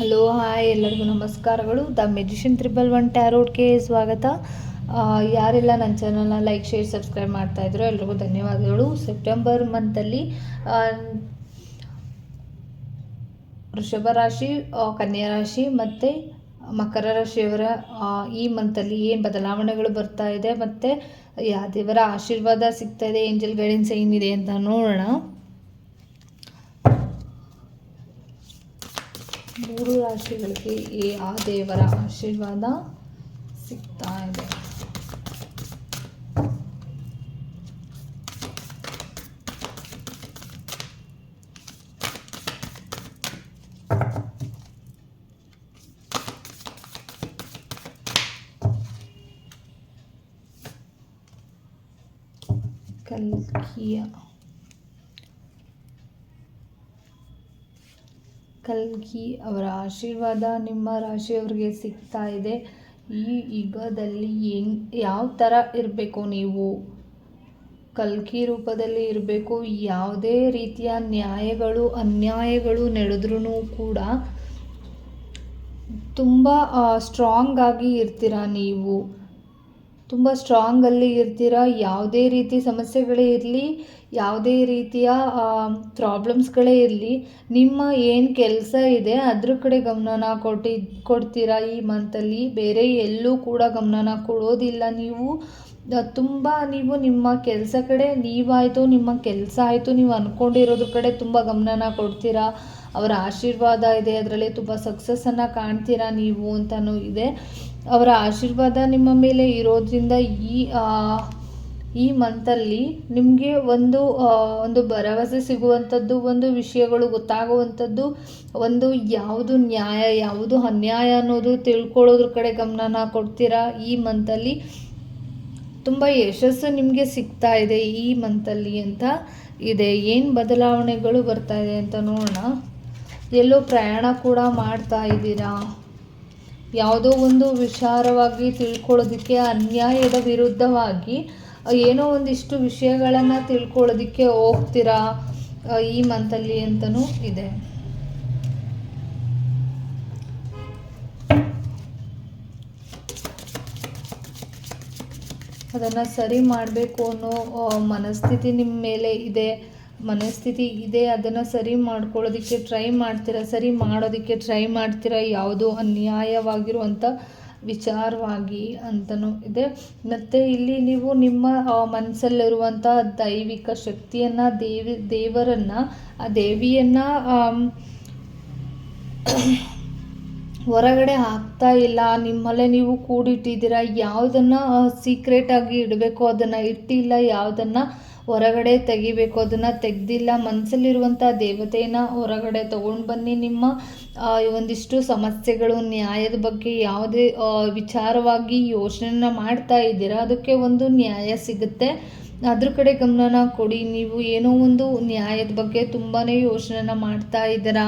Hello hi ಎಲ್ಲರಿಗೂ ನಮಸ್ಕಾರಗಳು. The magician triple one ಟ್ಯಾರೋಡ್ಗೆ ಸ್ವಾಗತ. ಯಾರೆಲ್ಲ ನನ್ನ ಚಾನಲ್ನ ಲೈಕ್ ಶೇರ್ ಸಬ್ಸ್ಕ್ರೈಬ್ ಮಾಡ್ತಾ ಇದ್ರು ಎಲ್ರಿಗೂ ಧನ್ಯವಾದಗಳು. ಸೆಪ್ಟೆಂಬರ್ ಮಂತಲ್ಲಿ ವೃಷಭ ರಾಶಿ ಕನ್ಯಾ ರಾಶಿ ಮತ್ತು ಮಕರ ರಾಶಿಯವರ ಈ ಮಂತಲ್ಲಿ ಏನು ಬದಲಾವಣೆಗಳು ಬರ್ತಾ ಇದೆ ಮತ್ತು ಯಾ ದೇವರ ಆಶೀರ್ವಾದ ಸಿಗ್ತಾ ಇದೆ ಏಂಜಲ್ ಗೈಡೆನ್ಸ್ ಏನಿದೆ ಅಂತ ನೋಡೋಣ. ಮೂರು ರಾಶಿಗಳಿಗೆ ಈ ಆ ದೇವರ ಆಶೀರ್ವಾದ ಸಿಗ್ತಾ ಇದೆ ಕಲ್ಕಿಯ ಕಲ್ಗಿ ಅವರ ಆಶೀರ್ವಾದ ನಿಮ್ಮ ರಾಶಿಯವರಿಗೆ ಸಿಗ್ತಾ ಇದೆ. ಈ ಯುಗದಲ್ಲಿ ಹೆಂಗ್ ಯಾವ ಥರ ಇರಬೇಕು ನೀವು? ಕಲ್ಕಿ ರೂಪದಲ್ಲಿ ಇರಬೇಕು. ಯಾವುದೇ ರೀತಿಯ ನ್ಯಾಯಗಳು, ಅನ್ಯಾಯಗಳು ನಡೆದ್ರೂ ಕೂಡ ತುಂಬ ಸ್ಟ್ರಾಂಗ್ ಆಗಿ ಇರ್ತೀರ ನೀವು? ತುಂಬ ಸ್ಟ್ರಾಂಗಲ್ಲಿ ಇರ್ತೀರಾ? ಯಾವುದೇ ರೀತಿ ಸಮಸ್ಯೆಗಳೇ ಇರಲಿ, ಯಾವುದೇ ರೀತಿಯ ಪ್ರಾಬ್ಲಮ್ಸ್ಗಳೇ ಇರಲಿ, ನಿಮ್ಮ ಏನು ಕೆಲಸ ಇದೆ ಅದ್ರ ಕಡೆ ಗಮನನ ಕೊಟ್ಟಿ, ಕೊಡ್ತೀರಾ ಈ ಮಂತಲ್ಲಿ ಬೇರೆ ಎಲ್ಲೂ ಕೂಡ ಗಮನನ ಕೊಡೋದಿಲ್ಲ ನೀವು. ತುಂಬ ನೀವು ನಿಮ್ಮ ಕೆಲಸ ಕಡೆ, ನೀವಾಯಿತು, ನಿಮ್ಮ ಕೆಲಸ ಆಯಿತು, ನೀವು ಅಂದ್ಕೊಂಡಿರೋದ್ರ ಕಡೆ ತುಂಬ ಗಮನನ ಕೊಡ್ತೀರಾ? ಅವರ ಆಶೀರ್ವಾದ ಇದೆ, ಅದರಲ್ಲಿ ತುಂಬ ಸಕ್ಸಸ್ಸನ್ನು ಕಾಣ್ತೀರಾ ನೀವು ಅಂತಲೂ ಇದೆ. ಅವರ ಆಶೀರ್ವಾದ ನಿಮ್ಮ ಮೇಲೆ ಇರೋದ್ರಿಂದ ಈ ಈ ಮಂತಲ್ಲಿ ನಿಮಗೆ ಒಂದು ಒಂದು ಭರವಸೆ ಸಿಗುವಂಥದ್ದು, ಒಂದು ವಿಷಯಗಳು ಗೊತ್ತಾಗುವಂಥದ್ದು, ಒಂದು ಯಾವುದು ನ್ಯಾಯ, ಯಾವುದು ಅನ್ಯಾಯ ಅನ್ನೋದು ತಿಳ್ಕೊಳ್ಳೋದ್ರ ಕಡೆ ಗಮನನ ಕೊಡ್ತೀರಾ? ಈ ಮಂತಲ್ಲಿ ತುಂಬ ಯಶಸ್ಸು ನಿಮಗೆ ಸಿಗ್ತಾ ಇದೆ ಈ ಮಂತಲ್ಲಿ ಅಂತ ಇದೆ. ಏನು ಬದಲಾವಣೆಗಳು ಬರ್ತಾ ಇದೆ ಅಂತ ನೋಡೋಣ. ಎಲ್ಲೋ ಪ್ರಯಾಣ ಕೂಡ ಮಾಡ್ತಾ ಇದ್ದೀರಾ? ಯಾವುದೋ ಒಂದು ವಿಚಾರವಾಗಿ ತಿಳ್ಕೊಳ್ಳೋದಕ್ಕೆ, ಅನ್ಯಾಯದ ವಿರುದ್ಧವಾಗಿ ಏನೋ ಒಂದಿಷ್ಟು ವಿಷಯಗಳನ್ನು ತಿಳ್ಕೊಳ್ಳೋದಕ್ಕೆ ಹೋಗ್ತೀರಾ ಈ ಮಂತಲ್ಲಿ ಅಂತಲೂ ಇದೆ. ಅದನ್ನು ಸರಿ ಮಾಡಬೇಕು ಅನ್ನೋ ಮನಸ್ಥಿತಿ ನಿಮ್ಮ ಮೇಲೆ ಇದೆ. ಮನಸ್ಥಿತಿ ಇದೆ, ಅದನ್ನು ಸರಿ ಮಾಡ್ಕೊಳ್ಳೋದಕ್ಕೆ ಟ್ರೈ ಮಾಡ್ತೀರಾ, ಸರಿ ಮಾಡೋದಕ್ಕೆ ಟ್ರೈ ಮಾಡ್ತೀರಾ, ಯಾವುದೋ ಅನ್ಯಾಯವಾಗಿರುವಂಥ ವಿಚಾರವಾಗಿ ಅಂತಲೂ ಇದೆ. ಮತ್ತು ಇಲ್ಲಿ ನೀವು ನಿಮ್ಮ ಮನಸ್ಸಲ್ಲಿರುವಂಥ ದೈವಿಕ ಶಕ್ತಿಯನ್ನು, ದೇವಿ, ದೇವರನ್ನು, ಆ ದೇವಿಯನ್ನು ಹೊರಗಡೆ ಹಾಕ್ತಾ ಇಲ್ಲ, ನಿಮ್ಮಲ್ಲೇ ನೀವು ಕೂಡಿಟ್ಟಿದ್ದೀರಾ, ಯಾವುದನ್ನು ಸೀಕ್ರೆಟಾಗಿ ಇಡಬೇಕು, ಅದನ್ನು ಇಟ್ಟಿಲ್ಲ, ಯಾವುದನ್ನು ಹೊರಗಡೆ ತೆಗಿಬೇಕು. ಅದನ್ನು ತೆಗೆದಿಲ್ಲ. ಮನಸ್ಸಲ್ಲಿರುವಂಥ ದೇವತೆಯನ್ನು ಹೊರಗಡೆ ತೊಗೊಂಡು ಬನ್ನಿ. ನಿಮ್ಮ ಒಂದಿಷ್ಟು ಸಮಸ್ಯೆಗಳು ನ್ಯಾಯದ ಬಗ್ಗೆ ಯಾವುದೇ ವಿಚಾರವಾಗಿ ಯೋಚನೆನ ಮಾಡ್ತಾ ಇದ್ದೀರಾ? ಅದಕ್ಕೆ ಒಂದು ನ್ಯಾಯ ಸಿಗುತ್ತೆ. ಅದ್ರ ಕಡೆ ಗಮನನ ಕೊಡಿ. ನೀವು ಏನೋ ಒಂದು ನ್ಯಾಯದ ಬಗ್ಗೆ ತುಂಬಾ ಯೋಚನೆನ ಮಾಡ್ತಾ ಇದ್ದೀರಾ?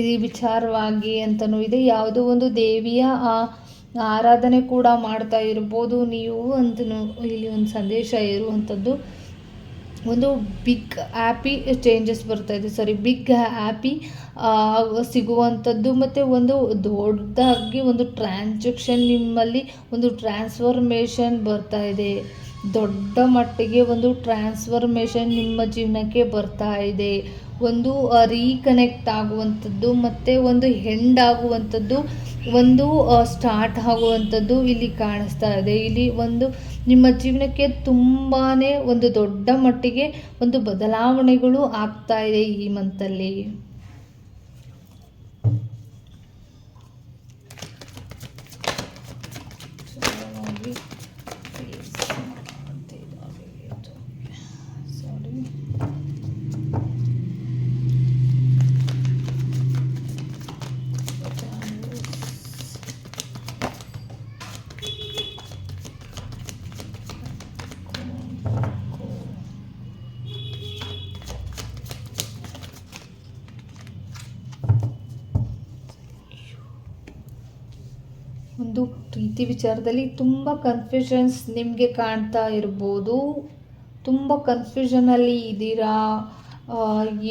ಈ ವಿಚಾರವಾಗಿ ಅಂತಲೂ ಇದೆ. ಯಾವುದೋ ಒಂದು ದೇವಿಯ ಆ, ಆರಾಧನೆ ಕೂಡ ಮಾಡ್ತಾ ಇರ್ಬೋದು ನೀವು ಅಂತ ಇಲ್ಲಿ ಒಂದು ಸಂದೇಶ ಇರುವಂಥದ್ದು. ಒಂದು ಬಿಗ್ ಆ್ಯಪಿ ಚೇಂಜಸ್ ಬರ್ತಾ ಇದೆ. ಸಾರಿ ಬಿಗ್ ಆ್ಯಪಿ ಸಿಗುವಂಥದ್ದು ಮತ್ತು ಒಂದು ದೊಡ್ಡದಾಗಿ ಒಂದು ಟ್ರಾನ್ಸಾಕ್ಷನ್ ನಿಮ್ಮಲ್ಲಿ ಒಂದು ಟ್ರಾನ್ಸ್ಫಾರ್ಮೇಷನ್ ಬರ್ತಾ ಇದೆ. ದೊಡ್ಡ ಮಟ್ಟಿಗೆ ಒಂದು ಟ್ರಾನ್ಸ್ಫಾರ್ಮೇಷನ್ ನಿಮ್ಮ ಜೀವನಕ್ಕೆ ಬರ್ತಾ ಇದೆ. ಒಂದು ರೀಕನೆಕ್ಟ್ ಆಗುವಂಥದ್ದು ಮತ್ತು ಒಂದು ಹೆಂಡ್ ಆಗುವಂಥದ್ದು ಒಂದು ಸ್ಟಾರ್ಟ್ ಆಗುವಂಥದ್ದು ಇಲ್ಲಿ ಕಾಣಿಸ್ತಾ ಇದೆ. ಇಲ್ಲಿ ಒಂದು, ನಿಮ್ಮ ಜೀವನಕ್ಕೆ ತುಂಬಾ ಒಂದು ದೊಡ್ಡ ಮಟ್ಟಿಗೆ ಒಂದು ಬದಲಾವಣೆಗಳು ಆಗ್ತಾ ಇದೆ ಈ ಮಂತಲ್ಲಿ ಪ್ರೀತಿ ವಿಚಾರದಲ್ಲಿ ತುಂಬ ಕನ್ಫ್ಯೂಷನ್ಸ್ ನಿಮಗೆ ಕಾಣ್ತಾ ಇರ್ಬೋದು. ತುಂಬ ಕನ್ಫ್ಯೂಷನಲ್ಲಿ ಇದ್ದೀರಾ?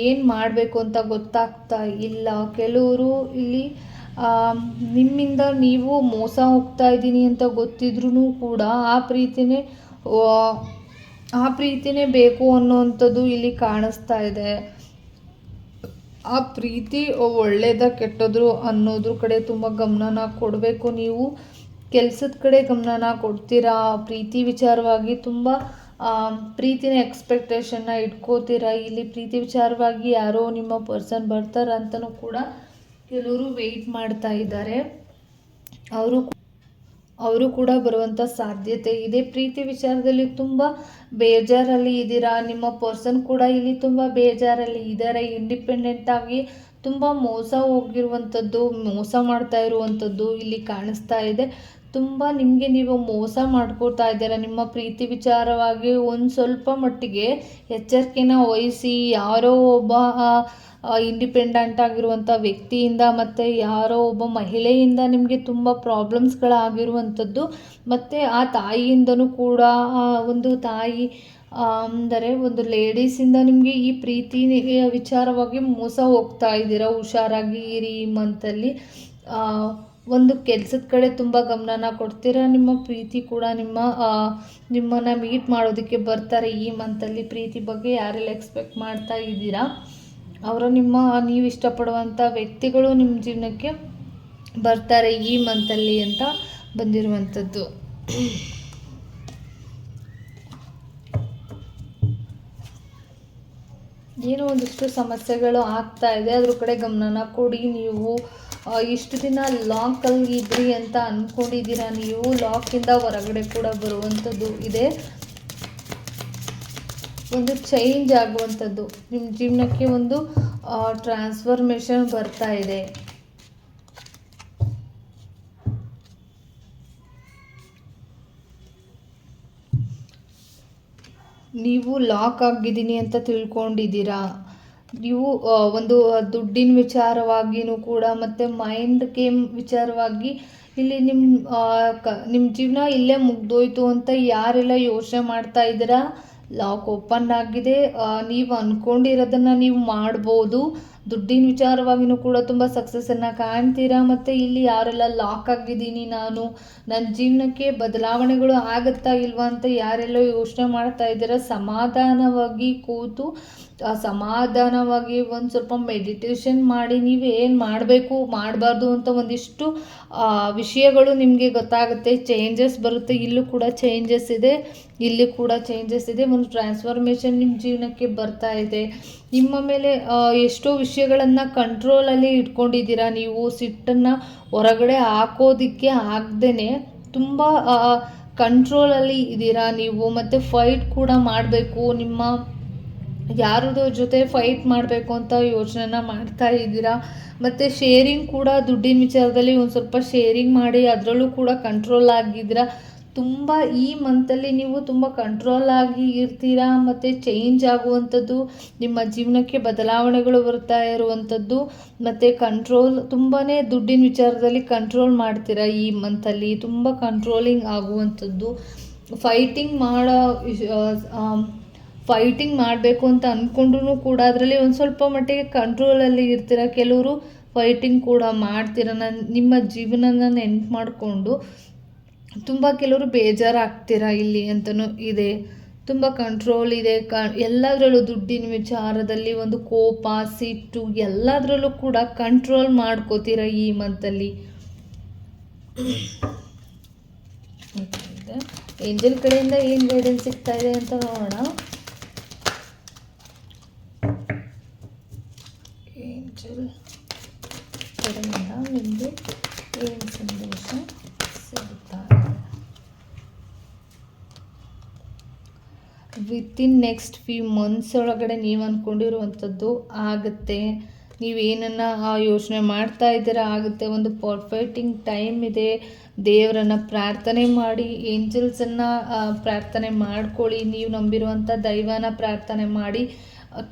ಏನು ಮಾಡಬೇಕು ಅಂತ ಗೊತ್ತಾಗ್ತಾ ಇಲ್ಲ. ಕೆಲವರು ಇಲ್ಲಿ ನಿಮ್ಮಿಂದ ನೀವು ಮೋಸ ಹೋಗ್ತಾ ಇದ್ದೀನಿ ಅಂತ ಗೊತ್ತಿದ್ರೂ ಕೂಡ ಆ ಪ್ರೀತಿನೇ ಆ ಪ್ರೀತಿನೇ ಬೇಕು ಅನ್ನೋವಂಥದ್ದು ಇಲ್ಲಿ ಕಾಣಿಸ್ತಾ ಇದೆ. ಆ ಪ್ರೀತಿ ಒಳ್ಳೆಯದ ಕೆಟ್ಟದ್ರು ಅನ್ನೋದ್ರ ಕಡೆ ತುಂಬ ಗಮನನ ಕೊಡಬೇಕು ನೀವು. ಕೆಲಸದ ಕಡೆ ಗಮನನ ಕೊಡ್ತೀರಾ? ಪ್ರೀತಿ ವಿಚಾರವಾಗಿ ತುಂಬ ಪ್ರೀತಿನ ಎಕ್ಸ್ಪೆಕ್ಟೇಷನ್ನ ಇಟ್ಕೋತೀರಾ? ಇಲ್ಲಿ ಪ್ರೀತಿ ವಿಚಾರವಾಗಿ ಯಾರೋ ನಿಮ್ಮ ಪರ್ಸನ್ ಬರ್ತಾರ ಅಂತಲೂ ಕೂಡ ಕೆಲವರು ವೆಯ್ಟ್ ಮಾಡ್ತಾ ಇದ್ದಾರೆ. ಅವರು ಅವರು ಕೂಡ ಬರುವಂಥ ಸಾಧ್ಯತೆ ಇದೆ. ಪ್ರೀತಿ ವಿಚಾರದಲ್ಲಿ ತುಂಬ ಬೇಜಾರಲ್ಲಿ ಇದ್ದೀರಾ? ನಿಮ್ಮ ಪರ್ಸನ್ ಕೂಡ ಇಲ್ಲಿ ತುಂಬ ಬೇಜಾರಲ್ಲಿ ಇದ್ದಾರೆ. ಇಂಡಿಪೆಂಡೆಂಟಾಗಿ ತುಂಬ ಮೋಸ ಹೋಗಿರುವಂಥದ್ದು ಮೋಸ ಮಾಡ್ತಾ ಇರುವಂಥದ್ದು ಇಲ್ಲಿ ಕಾಣಿಸ್ತಾ ಇದೆ. ತುಂಬ ನಿಮಗೆ ನೀವು ಮೋಸ ಮಾಡ್ಕೊಳ್ತಾ ಇದ್ದೀರ. ನಿಮ್ಮ ಪ್ರೀತಿ ವಿಚಾರವಾಗಿ ಒಂದು ಸ್ವಲ್ಪ ಮಟ್ಟಿಗೆ ಎಚ್ಚರಿಕೆನ ವಹಿಸಿ, ಯಾರೋ ಒಬ್ಬ ಇಂಡಿಪೆಂಡೆಂಟ್ ಆಗಿರುವಂಥ ವ್ಯಕ್ತಿಯಿಂದ ಮತ್ತು ಯಾರೋ ಒಬ್ಬ ಮಹಿಳೆಯಿಂದ ನಿಮಗೆ ತುಂಬ ಪ್ರಾಬ್ಲಮ್ಸ್ಗಳಾಗಿರುವಂಥದ್ದು ಮತ್ತು ಆ ತಾಯಿಯಿಂದನೂ ಕೂಡ ಒಂದು ತಾಯಿ ಅಂದರೆ ಒಂದು ಲೇಡೀಸಿಂದ ನಿಮಗೆ ಈ ಪ್ರೀತಿ ವಿಚಾರವಾಗಿ ಮೋಸ ಹೋಗ್ತಾ ಇದ್ದೀರ. ಹುಷಾರಾಗಿ ಇರಿ ಮಂತಲ್ಲಿ ಒಂದು ಕೆಲಸದ ಕಡೆ ತುಂಬ ಗಮನನ ಕೊಡ್ತೀರಾ? ನಿಮ್ಮ ಪ್ರೀತಿ ಕೂಡ ನಿಮ್ಮ ನಿಮ್ಮನ್ನು ಮೀಟ್ ಮಾಡೋದಕ್ಕೆ ಬರ್ತಾರೆ ಈ ಮಂತಲ್ಲಿ ಪ್ರೀತಿ ಬಗ್ಗೆ ಯಾರೆಲ್ಲ ಎಕ್ಸ್ಪೆಕ್ಟ್ ಮಾಡ್ತಾ ಇದ್ದೀರಾ? ಅವರು ನಿಮ್ಮ, ನೀವು ಇಷ್ಟಪಡುವಂಥ ವ್ಯಕ್ತಿಗಳು ನಿಮ್ಮ ಜೀವನಕ್ಕೆ ಬರ್ತಾರೆ ಈ ಮಂತಲ್ಲಿ ಅಂತ ಬಂದಿರುವಂಥದ್ದು. ಏನೋ ಒಂದಿಷ್ಟು ಸಮಸ್ಯೆಗಳು ಆಗ್ತಾ ಇದೆ. ಅದ್ರ ಕಡೆ ಗಮನನ ಕೊಡಿ. ನೀವು ಇಷ್ಟು ದಿನ ಲಾಕಲ್ಲಿ ಇದ್ರಿ ಅಂತ ಅಂದ್ಕೊಂಡಿದ್ದೀರಾ ನೀವು? ಲಾಕಿಂದ ಹೊರಗಡೆ ಕೂಡ ಬರುವಂಥದ್ದು ಇದೆ. ಒಂದು ಚೇಂಜ್ ಆಗುವಂಥದ್ದು. ನಿಮ್ಮ ಜೀವನಕ್ಕೆ ಒಂದು ಟ್ರಾನ್ಸ್ಫಾರ್ಮೇಶನ್ ಬರ್ತಾ ಇದೆ. ನೀವು ಲಾಕ್ ಆಗಿದ್ದೀನಿ ಅಂತ ತಿಳ್ಕೊಂಡಿದ್ದೀರಾ? ನೀವು ಒಂದು ದುಡ್ಡಿನ ವಿಚಾರವಾಗಿಯೂ ಕೂಡ ಮತ್ತು ಮೈಂಡ್ ಗೇಮ್ ವಿಚಾರವಾಗಿ ಇಲ್ಲಿ ನಿಮ್ಮ ಕ ನಿಮ್ಮ ಜೀವನ ಇಲ್ಲೇ ಮುಗ್ದೋಯ್ತು ಅಂತ ಯಾರೆಲ್ಲ ಯೋಚನೆ ಮಾಡ್ತಾ ಇದ್ದೀರಾ? ಲಾಕ್ ಓಪನ್ ಆಗಿದೆ. ನೀವು ಅಂದ್ಕೊಂಡಿರೋದನ್ನು ನೀವು ಮಾಡ್ಬೋದು. ದುಡ್ಡಿನ ವಿಚಾರವಾಗಿಯೂ ಕೂಡ ತುಂಬ ಸಕ್ಸಸ್ಸನ್ನು ಕಾಣ್ತೀರಾ? ಮತ್ತು ಇಲ್ಲಿ ಯಾರೆಲ್ಲ ಲಾಕ್ ಆಗಿದ್ದೀನಿ ನಾನು ನನ್ನ ಜೀವನಕ್ಕೆ ಬದಲಾವಣೆಗಳು ಆಗುತ್ತಾ ಇಲ್ವಾ ಅಂತ ಯಾರೆಲ್ಲ ಯೋಚನೆ ಮಾಡ್ತಾ ಇದ್ದೀರಾ? ಸಮಾಧಾನವಾಗಿ ಕೂತು ಸಮಾಧಾನವಾಗಿ ಒಂದು ಸ್ವಲ್ಪ ಮೆಡಿಟೇಷನ್ ಮಾಡಿ, ನೀವು ಏನು ಮಾಡಬೇಕು, ಮಾಡಬಾರ್ದು ಅಂತ ಒಂದಿಷ್ಟು ವಿಷಯಗಳು ನಿಮಗೆ ಗೊತ್ತಾಗುತ್ತೆ. ಚೇಂಜಸ್ ಬರುತ್ತೆ. ಇಲ್ಲೂ ಕೂಡ ಚೇಂಜಸ್ ಇದೆ. ಇಲ್ಲಿ ಕೂಡ ಚೇಂಜಸ್ ಇದೆ. ಒಂದು ಟ್ರಾನ್ಸ್ಫಾರ್ಮೇಷನ್ ನಿಮ್ಮ ಜೀವನಕ್ಕೆ ಬರ್ತಾ ಇದೆ. ನಿಮ್ಮ ಮೇಲೆ ಎಷ್ಟೋ ವಿಷಯಗಳನ್ನು ಕಂಟ್ರೋಲಲ್ಲಿ ಇಟ್ಕೊಂಡಿದ್ದೀರಾ ನೀವು? ಸಿಟ್ಟನ್ನು ಹೊರಗಡೆ ಹಾಕೋದಕ್ಕೆ ಆಗ್ದೇ ತುಂಬ ಕಂಟ್ರೋಲಲ್ಲಿ ಇದ್ದೀರಾ ನೀವು? ಮತ್ತು ಫೈಟ್ ಕೂಡ ಮಾಡಬೇಕು. ನಿಮ್ಮ ಯಾರದೋ ಜೊತೆ ಫೈಟ್ ಮಾಡಬೇಕು ಅಂತ ಯೋಚನೆನ ಮಾಡ್ತಾ ಇದ್ದೀರಾ? ಮತ್ತು ಶೇರಿಂಗ್ ಕೂಡ ದುಡ್ಡಿನ ವಿಚಾರದಲ್ಲಿ ಒಂದು ಸ್ವಲ್ಪ ಶೇರಿಂಗ್ ಮಾಡಿ, ಅದರಲ್ಲೂ ಕೂಡ ಕಂಟ್ರೋಲ್ ಆಗಿದ್ದೀರಾ? ತುಂಬ ಈ ಮಂತಲ್ಲಿ ನೀವು ತುಂಬ ಕಂಟ್ರೋಲ್ ಆಗಿ ಇರ್ತೀರಾ? ಮತ್ತು ಚೇಂಜ್ ಆಗುವಂಥದ್ದು, ನಿಮ್ಮ ಜೀವನಕ್ಕೆ ಬದಲಾವಣೆಗಳು ಬರ್ತಾ ಇರುವಂಥದ್ದು, ಮತ್ತು ಕಂಟ್ರೋಲ್ ತುಂಬಾ ದುಡ್ಡಿನ ವಿಚಾರದಲ್ಲಿ ಕಂಟ್ರೋಲ್ ಮಾಡ್ತೀರಾ ಈ ಮಂತಲ್ಲಿ ತುಂಬ ಕಂಟ್ರೋಲಿಂಗ್ ಆಗುವಂಥದ್ದು. ಫೈಟಿಂಗ್ ಮಾಡೋ ಫೈಟಿಂಗ್ ಮಾಡಬೇಕು ಅಂತ ಅಂದ್ಕೊಂಡ್ರೂ ಕೂಡ ಅದರಲ್ಲಿ ಒಂದು ಸ್ವಲ್ಪ ಮಟ್ಟಿಗೆ ಕಂಟ್ರೋಲಲ್ಲಿ ಇರ್ತೀರ? ಕೆಲವರು ಫೈಟಿಂಗ್ ಕೂಡ ಮಾಡ್ತೀರ? ನನ್ನ ನಿಮ್ಮ ಜೀವನನ ನೆನ್ಪು ಮಾಡಿಕೊಂಡು. ತುಂಬ ಕೆಲವರು ಬೇಜಾರಾಗ್ತೀರಾ ಇಲ್ಲಿ ಅಂತಲೂ ಇದೆ. ತುಂಬ ಕಂಟ್ರೋಲ್ ಇದೆ. ಕ, ಎಲ್ಲದರಲ್ಲೂ ದುಡ್ಡಿನ ವಿಚಾರದಲ್ಲಿ ಒಂದು ಕೋಪ, ಸಿಟ್ಟು ಎಲ್ಲದರಲ್ಲೂ ಕೂಡ ಕಂಟ್ರೋಲ್ ಮಾಡ್ಕೋತೀರ ಈ ಮಂತಲ್ಲಿ ಏಂಜಲ್ ಕಡೆಯಿಂದ ಏನು ಗೈಡೆನ್ಸ್ ಸಿಗ್ತಾ ಇದೆ ಅಂತ ನೋಡೋಣ. ಏಂಜಲ್ ಕಡೆಯಿಂದ ನಿಮಗೆ ಏನು ಸಂದೇಶ ಸಿಗುತ್ತಾರೆ ವಿತಿನ್ ನೆಕ್ಸ್ಟ್ ಫ್ಯೂ ಮಂತ್ಸ್ ಒಳಗಡೆ ನೀವು ಅಂದ್ಕೊಂಡಿರುವಂಥದ್ದು ಆಗುತ್ತೆ. ನೀವೇನನ್ನು ಯೋಚನೆ ಮಾಡ್ತಾ ಇದ್ದೀರ ಆಗುತ್ತೆ. ಒಂದು ಪರ್ಫೆಕ್ಟಿಂಗ್ ಟೈಮ್ ಇದೆ. ದೇವರನ್ನು ಪ್ರಾರ್ಥನೆ ಮಾಡಿ ಏಂಜಲ್ಸನ್ನು ಪ್ರಾರ್ಥನೆ ಮಾಡ್ಕೊಳ್ಳಿ. ನೀವು ನಂಬಿರುವಂಥ ದೈವನ ಪ್ರಾರ್ಥನೆ ಮಾಡಿ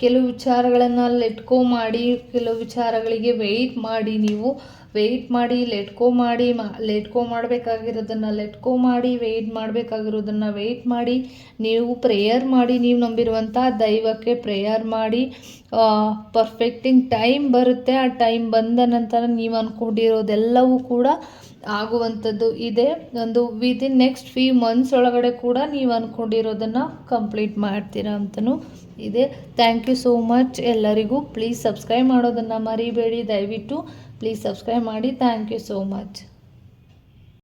ಕೆಲವು ವಿಚಾರಗಳನ್ನು ಲೆಟ್ಕೋ ಮಾಡಿ, ಕೆಲವು ವಿಚಾರಗಳಿಗೆ ವೆಯ್ಟ್ ಮಾಡಿ ನೀವು ವೆಯ್ಟ್ ಮಾಡಿ ಲೆಟ್ಕೋ ಮಾಡಿ, ಮಾ ಲೆಟ್ಕೋ ಮಾಡಬೇಕಾಗಿರೋದನ್ನು ಲೆಟ್ಕೋ ಮಾಡಿ ವೆಯ್ಟ್ ಮಾಡಬೇಕಾಗಿರೋದನ್ನು ವೆಯ್ಟ್ ಮಾಡಿ, ನೀವು ಪ್ರೇಯರ್ ಮಾಡಿ, ನೀವು ನಂಬಿರುವಂಥ ದೈವಕ್ಕೆ ಪ್ರೇಯರ್ ಮಾಡಿ ಪರ್ಫೆಕ್ಟಿಂಗ್ ಟೈಮ್ ಬರುತ್ತೆ. ಆ ಟೈಮ್ ಬಂದ ನಂತರ ನೀವು ಅಂದ್ಕೊಂಡಿರೋದೆಲ್ಲವೂ ಕೂಡ ಆಗುವಂಥದ್ದು ಇದೆ. ಒಂದು ವಿದಿನ್ ನೆಕ್ಸ್ಟ್ ಫ್ಯೂ ಮಂತ್ಸ್ ಒಳಗಡೆ ಕೂಡ ನೀವು ಅಂದ್ಕೊಂಡಿರೋದನ್ನು ಕಂಪ್ಲೀಟ್ ಮಾಡ್ತೀರಾ ಅಂತಲೂ ಇದೆ. ಥ್ಯಾಂಕ್ ಯು ಸೋ ಮಚ್ ಎಲ್ಲರಿಗೂ ಪ್ಲೀಸ್ ಸಬ್ಸ್ಕ್ರೈಬ್ ಮಾಡೋದನ್ನು ಮರಿಬೇಡಿ. ದಯವಿಟ್ಟು ಪ್ಲೀಸ್ ಸಬ್ಸ್ಕ್ರೈಬ್ ಮಾಡಿ ಥ್ಯಾಂಕ್ ಯು ಸೋ ಮಚ್